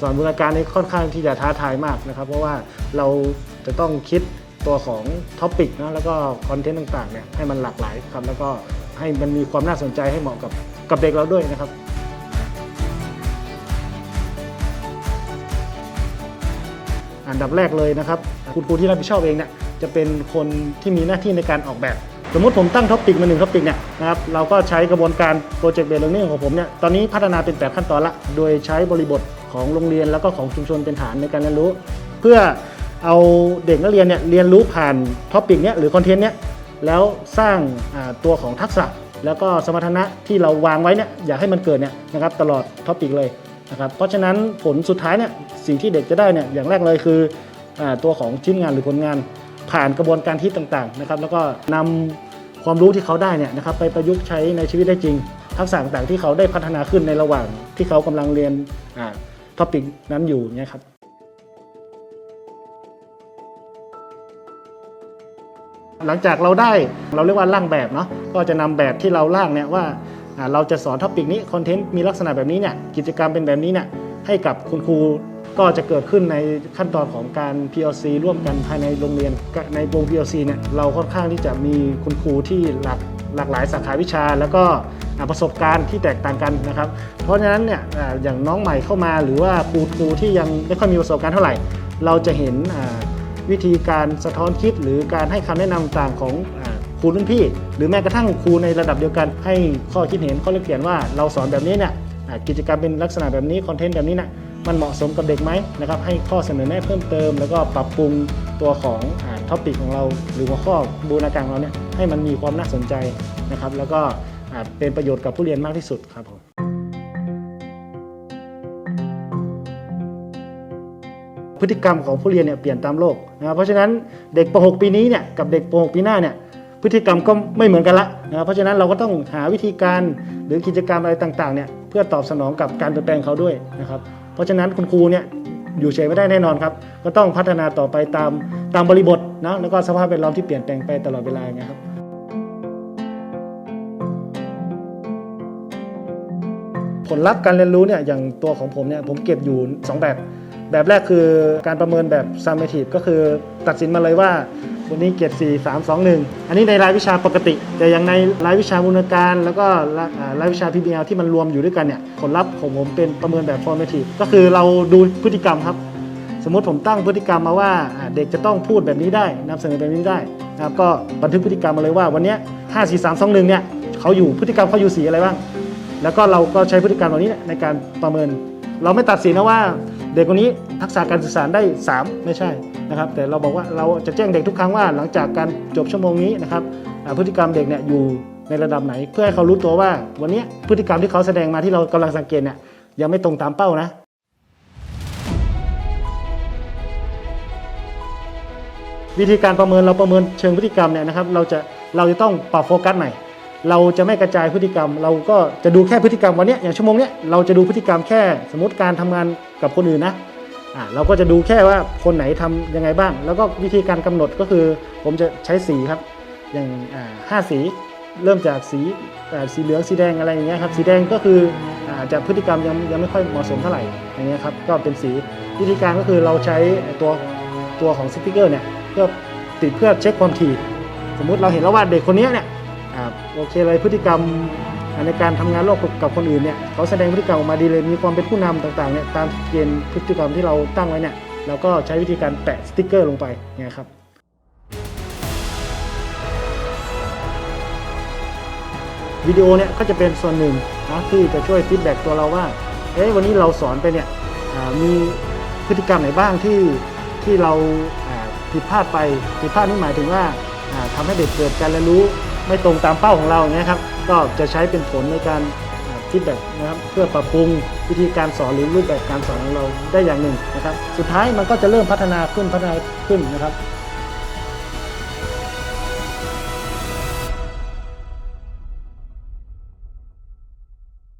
สอนบูรณาการนี้ค่อนข้างที่จะท้าทายมากนะครับ เพราะว่าเราจะต้องคิดตัวของท็อปิกนะแล้วก็คอนเทนต์ต่างๆเนี่ยให้มันหลากหลายครับแล้วก็ให้มันมีความน่าสนใจให้เหมาะกับกับเด็กเราด้วยนะครับอันดับแรกเลยนะครับ คุณครูที่รับผิดชอบเองเนี่ยจะเป็นคนที่มีหน้าที่ในการออกแบบ สมมติผมตั้งท็อปิกมาหนึ่งท็อปิกเนี่ยนะครับเราก็ใช้กระบวนการโปรเจกต์เบสเลอร์นิ่งของผมเนี่ยตอนนี้พัฒนาเป็น 8 ขั้นตอนละ โดยใช้บริบทของโรงเรียนแล้วก็ของชุมชนเป็นฐานในการเรียนรู้ เพื่อเอาเด็กนักเรียนเนี่ยเรียนรู้ผ่านท็อปิกเนี้ยหรือคอนเทนต์เนี้ยแล้วสร้างตัวของทักษะแล้วก็สมรรถนะที่เราวางไว้เนี่ยอยากให้มันเกิดเนี่ยนะครับตลอดท็อปิกเลยนะครับเพราะฉะนั้นผลสุดท้ายเนี่ยสิ่งที่เด็กจะได้เนี่ยอย่างแรกเลยคืออตัวของชิ้นงานหรือผลงาน ผ่านกระบวนการคิดต่างๆนะครับแล้วก็นำความรู้ที่เขาได้เนี่ยนะครับไปประยุกต์ใช้ในชีวิตได้จริง ทักษะต่างๆที่เขาได้พัฒนาขึ้นในระหว่างที่เขากำลังเรียนท็อปิกนั้นอยู่เนี่ยครับหลังจากเราได้เราเรียกว่าร่างแบบเนาะก็จะนำแบบที่เราร่างเนี่ยว่าอ่าเราจะสอนท็อปิกนี้คอนเทนต์มีลักษณะแบบนี้เนี่ยกิจกรรมเป็นแบบนี้เนี่ยให้กับคุณครู ก็จะเกิดขึ้นในขั้นตอนของการ PLC ร่วมกันภายในโรงเรียน ในวง PLC เนี่ยเราค่อนข้างที่จะมีคุณครูที่หลากหลากหลายสาขาวิชา แล้วก็ประสบการณ์ที่แตกต่างกันนะครับ เพราะฉะนั้นเนี่ยอย่างน้องใหม่เข้ามาหรือว่าครูครูที่ยังไม่ค่อยมีประสบการณ์เท่าไหร่ เราจะเห็นวิธีการสะท้อนคิดหรือการให้คำแนะนำต่างของครูรุ่นพี่ หรือแม้กระทั่งครูในระดับเดียวกันให้ข้อคิดเห็นข้อแลกเปลี่ยนว่าเราสอนแบบนี้เนี่ยกิจกรรมเป็นลักษณะแบบนี้คอนเทนต์แบบนี้นี่ย มันเหมาะสมกับเด็กไหมนะครับให้ข้อเสนอแนะเพิ่มเติม แล้วก็ปรับปรุงตัวของท็อปิกของเรา หรือหัวข้อบูรณาการของเราเนี่ยให้มันมีความน่าสนใจนะครับแล้วก็เป็นประโยชน์กับผู้เรียนมากที่สุดครับผมพฤติกรรมของผู้เรียนเนี่ยเปลี่ยนตามโลกนะครับเพราะฉะนั้นเด็กป .6 ปีนี้เนี่ยกับเด็กป .6 ปีหน้าเนี่ยพฤติกรรมก็ไม่เหมือนกันละนะครับเพราะฉะนั้นเราก็ต้องหาวิธีการหรือกิจกรรมอะไรต่างๆเนี่ยเพื่อตอบสนองกับการเปลี่ยนแปลงเขาด้วยนะครับ เพราะฉะนั้นคุณครูเนี่ยอยู่เฉยไม่ได้แน่นอนครับ ก็ต้องพัฒนาต่อไปตามตามบริบทนะแล้วก็สภาพแวดล้อมที่เปลี่ยนแปลงไปตลอดเวลาอย่างเงี้ยครับผลลัพธ์การเรียนรู้เนี่ยอย่างตัวของผมเนี่ยผมเก็บอยู่ 2 แบบ แบบแรกคือการประเมินแบบ summative ก็คือตัดสินมาเลยว่า วันนี้เกียรติ4 3 2 1 อันนี้ในรายวิชาปกติ แต่อย่างในรายวิชาบูรณาการ แล้วก็รายอ่ารายวิชา PBL ที่มันรวมอยู่ด้วยกันเนี่ยผลลัพธ์ของผมเป็นประเมินแบบ formative ก็คือเราดูพฤติกรรมครับ สมมติผมตั้งพฤติกรรมมาว่าเด็กจะต้องพูดแบบนี้ได้นำเสนอแบบนี้ได้นะครับก็บันทึกพฤติกรรมมาเลยว่าวันนี้5 4 3 2 1เนี่ยเขาอยู่พฤติกรรมเขาอยู่สีอะไรบ้างแล้วก็เราก็ใช้พฤติกรรมเหล่านี้ในการประเมิน เราไม่ตัดสินนะว่า ด็กคนนี้ทักษะการสื่อสารได้ 3 ไม่ใช่นะครับ แต่เราบอกว่าเราจะแจ้งเด็กทุกครั้งว่าหลังจากการจบชั่วโมงนี้นะครับพฤติกรรมเด็กเนี่ยอยู่ในระดับไหน เพื่อให้เขารู้ตัวว่า วันนี้พฤติกรรมที่เขาแสดงมาที่เรากำลังสังเกตเนี่ยยังไม่ตรงตามเป้านะวิธีการประเมินเราประเมินเชิงพฤติกรรมเนี่ยนะครับเราจะเราจะต้องปรับโฟกัสใหม่ เราจะไม่กระจายพฤติกรรม เราก็จะดูแค่พฤติกรรมวันนี้อย่างชั่วโมงนี้เราจะดูพฤติกรรมแค่สมมติการทำงานกับคนอื่นนะอ่าเราก็จะดูแค่ว่าคนไหนทำยังไงบ้าง แล้วก็วิธีการกำหนดก็คือ ผมจะใช้สีครับ อย่างอ่าห้าสีเริ่มจากสีสีเหลืองสีแดงอะไรอย่างเงี้ยครับสีแดงก็คืออาจจะพฤติกรรมยังยังไม่ค่อยเหมาะสมเท่าไหร่อย่างเงี้ยครับก็เป็นสีวิธีการก็คือเราใช้ตัวตัวของสติกเกอร์เนี่ยเพื่อติดเพื่อเช็คความถี่ สมมุติเราเห็นแล้วว่าเด็กคนนี้เนี่ย อ่าโอเคเลยพฤติกรรมในการทำงานร่วมกับคนอื่นเนี่ยเขาแสดงพฤติกรรมออกมาดีเลยมีความเป็นผู้นำต่างๆเนี่ยตามเกณฑ์พฤติกรรมที่เราตั้งไว้เนี่ยเราก็ใช้วิธีการแปะสติ๊กเกอร์ลงไปเนี่ยครับวิดีโอเนี่ยก็จะเป็นส่วนหนึ่งนะที่จะช่วยฟีดแบ็กตัวเราว่าเอ๊ะวันนี้เราสอนไปเนี่ยมีพฤติกรรมไหนบ้างที่ที่เราผิดพลาดไปผิดพลาดนี่หมายถึงว่าอ่าทำให้เด็กเกิดการเรียนรู้ ไม่ตรงตามเป้าของเราอย่างเงี้ยครับก็จะใช้เป็นผลในการฟีดแบ็กนะครับเพื่อปรับปรุงวิธีการสอนหรือรูปแบบการสอนของเราได้อย่างหนึ่งนะครับ สุดท้ายมันก็จะเริ่มพัฒนาขึ้นพัฒนาขึ้นนะครับ